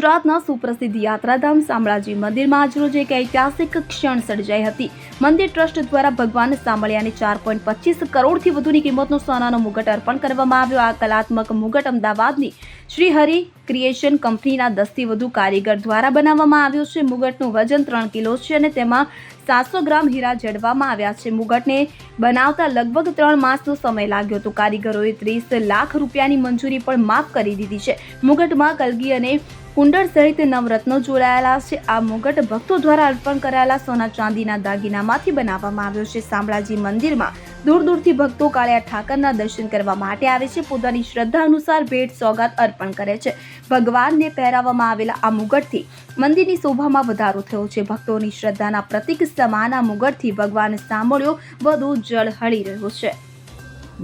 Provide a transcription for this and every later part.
ગુજરાતના સુપ્રસિદ્ધ યાત્રાધામ શામળાજી મંદિરમાં આજરોજ એક ઐતિહાસિક ક્ષણ સર્જાઈ હતી. મંદિર ટ્રસ્ટ દ્વારા ભગવાન શામળિયાને ચાર પોઈન્ટ પચીસ કરોડથી વધુની કિંમતનો સોનાનો મુગટ અર્પણ કરવામાં આવ્યો. આ કલાત્મક મુગટ અમદાવાદની શ્રી હરિ ક્રિએશન કંપનીના દસથી વધુ કારીગર દ્વારા બનાવવામાં આવ્યો છે. મુગટનું વજન ત્રણ કિલો છે અને તેમાં સાતસો ગ્રામ હીરા જડવામાં આવ્યા છે. મુગટને બનાવતા લગભગ ત્રણ માસનો સમય લાગ્યો હતો. કારીગરોએ ત્રીસ લાખ રૂપિયાની મંજૂરી પણ માફ કરી દીધી છે. મુગટમાં કલગી અને કુંડળ સહિત નવરત્નો જોડાયેલા છે. આ મુગટ ભક્તો દ્વારા અર્પણ કરાયેલા સોના ચાંદીના દાગીનામાંથી બનાવવામાં આવ્યો છે. શામળાજી મંદિરમાં દૂર દૂરથી ભક્તો કાળિયા ઠાકરના દર્શન કરવા માટે આવે છે. પોતાની શ્રદ્ધા અનુસાર ભેટ સોગાત અર્પણ કરે છે. ભગવાનને પહેરાવવામાં આવેલા આ મુગટથી મંદિરની શોભામાં વધારો થયો છે. ભક્તોની શ્રદ્ધાના પ્રતિક સમાન આ મુગટથી ભગવાન સાંભળ્યો વધુ જળ હળી રહ્યો છે.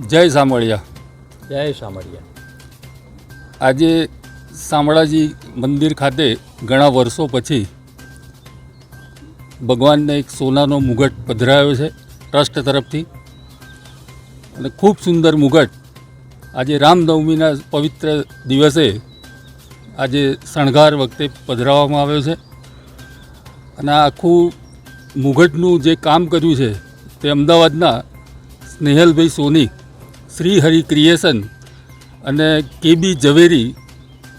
જય સાંભળિયા જય શામળિયા આજે શામળાજી મંદિર ખાતે ઘણા વર્ષો પછી ભગવાનને એક સોનાનો મુગટ પધરાયો છે ટ્રસ્ટ તરફથી. અને ખૂબ સુંદર મુગટ. આજે રામનવમીના પવિત્ર દિવસે આજે શણગાર વખતે પધરાવવામાં આવ્યો છે. અને આખું મુગટનું જે કામ કર્યું છે તે અમદાવાદના સ્નેહલભાઈ સોની શ્રી હરિ ક્રિએશન અને કેબી ઝવેરી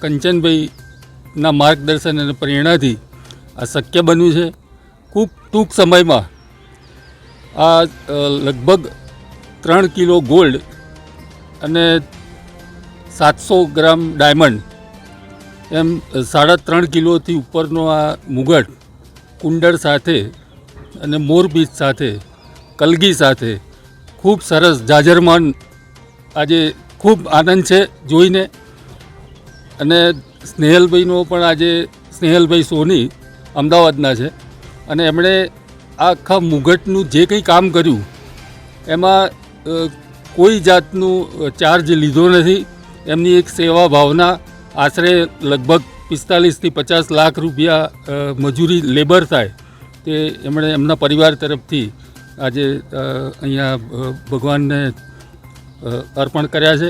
કંચનભાઈના માર્ગદર્શન અને પ્રેરણાથી આ શક્ય બન્યું છે. ખૂબ ટૂંક સમયમાં આ લગભગ ત્રણ કિલો ગોલ્ડ અને સાતસો ગ્રામ ડાયમંડ એમ સાડા ત્રણ કિલોથી ઉપરનો આ મુગટ, કુંડળ સાથે અને મોરબીજ સાથે, કલગી સાથે ખૂબ સરસ જાજરમાન આજે ખૂબ આનંદ છે જોઈને. અને સ્નેહલભાઈનો પણ આજે સ્નેહલભાઈ સોની અમદાવાદના છે. અને એમણે આખા મુગટનું જે કંઈ કામ કર્યું, એમાં કોઈ જાતનું ચાર્જ લીધો નથી. એમની એક સેવા ભાવના, આશરે લગભગ પિસ્તાલીસથી પચાસ લાખ રૂપિયા મજૂરી લેબર થાય તે એમણે એમના પરિવાર તરફથી આજે અહીંયા ભગવાનને અર્પણ કર્યા છે.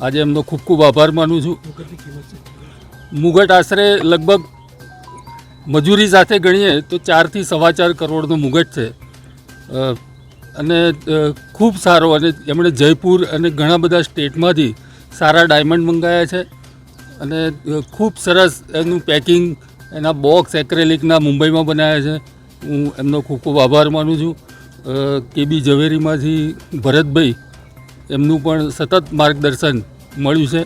આજે એમનો ખૂબ ખૂબ આભાર માનું છું. મુગટ આશરે લગભગ મજૂરી સાથે ગણીએ તો ચારથી સવા ચાર કરોડનો મુગટ છે. અને ખૂબ સારો અને એમણે જયપુર અને ઘણા બધા સ્ટેટમાંથી સારા ડાયમંડ મંગાવ્યા છે. અને ખૂબ સરસ એનું પેકિંગ, એના બોક્સ એક્રેલિકના મુંબઈમાં બનાવ્યા છે. હું એમનો ખૂબ ખૂબ આભાર માનું છું. કેબી ઝવેરીમાંથી ભરતભાઈ એમનું પણ સતત માર્ગદર્શન મળ્યું છે.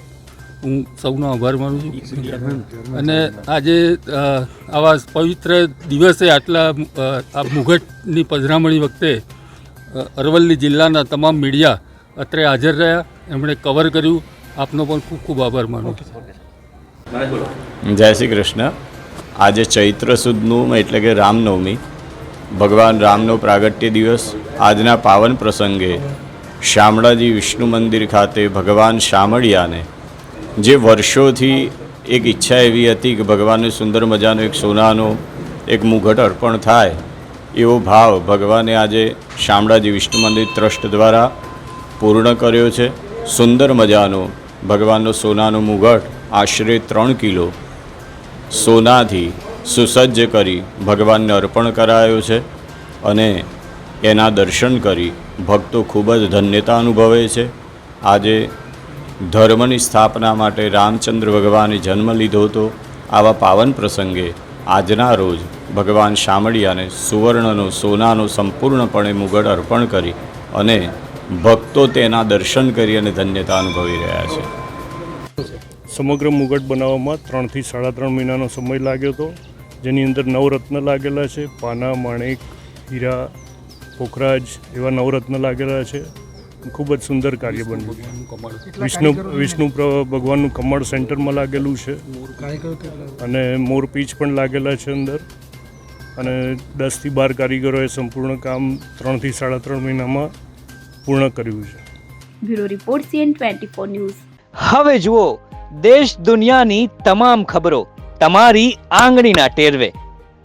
હું સૌનો આભાર માનું છું. અને આજે આવા પવિત્ર દિવસે આટલા આ મુઘટની પધરામણી વખતે અરવલ્લી જિલ્લાના તમામ મીડિયા અત્રે હાજર રહ્યા. એમણે કવર કર્યું. આપનો પણ ખૂબ ખૂબ આભાર માનું છું. જય શ્રી કૃષ્ણ. આજે ચૈત્ર સુદનું એટલે કે રામનવમી ભગવાન રામનો પ્રાગટ્ય દિવસ આજના પાવન પ્રસંગે શામળાજી વિષ્ણુ મંદિર ખાતે ભગવાન શામળિયાને, જે વર્ષોથી એક ઈચ્છા એવી હતી કે ભગવાનને સુંદર મજાનો એક સોનાનો એક મુઘટ અર્પણ થાય, એવો ભાવ ભગવાને આજે શામળાજી વિષ્ણુ મંદિર ટ્રસ્ટ દ્વારા પૂર્ણ કર્યો છે. સુંદર મજાનો ભગવાનનો સોનાનો મુઘટ આશરે ત્રણ કિલો સોનાથી સુસજ્જ કરી ભગવાનને અર્પણ કરાયો છે અને એના દર્શન કરી ભક્તો ખૂબ જ ધન્યતા અનુભવે છે. આજે ધર્મની સ્થાપના માટે રામચંદ્ર ભગવાને જન્મ લીધો હતો. આવા પાવન પ્રસંગે આજના રોજ ભગવાન શામળિયાને સુવર્ણનો, સોનાનો સંપૂર્ણપણે મુગટ અર્પણ કરી અને ભક્તો તેના દર્શન કરી અને ધન્યતા અનુભવી રહ્યા છે. સમગ્ર મુગટ બનાવવામાં ત્રણથી સાડા ત્રણ મહિનાનો સમય લાગ્યો હતો. જેની અંદર નવરત્ન લાગેલા છે. પાના, માણેક, હીરા પોખરાજ એવા નવરત્ન લાગેલા છે. ખૂબ જ સુંદર કાર્ય બન્યું વિષ્ણુ વિષ્ણુ ભગવાનનું કમળ સેન્ટરમાં લાગેલું છે. અને મોરપીચ પણ લાગેલા છે અંદર. અને દસથી બાર કારીગરોએ સંપૂર્ણ કામ ત્રણથી સાડા ત્રણ મહિનામાં પૂર્ણ કર્યું છે. Bureau report CN twenty four news. હવે જુઓ દેશ દુનિયાની તમામ ખબરો તમારી આંગળીના ટેરવે.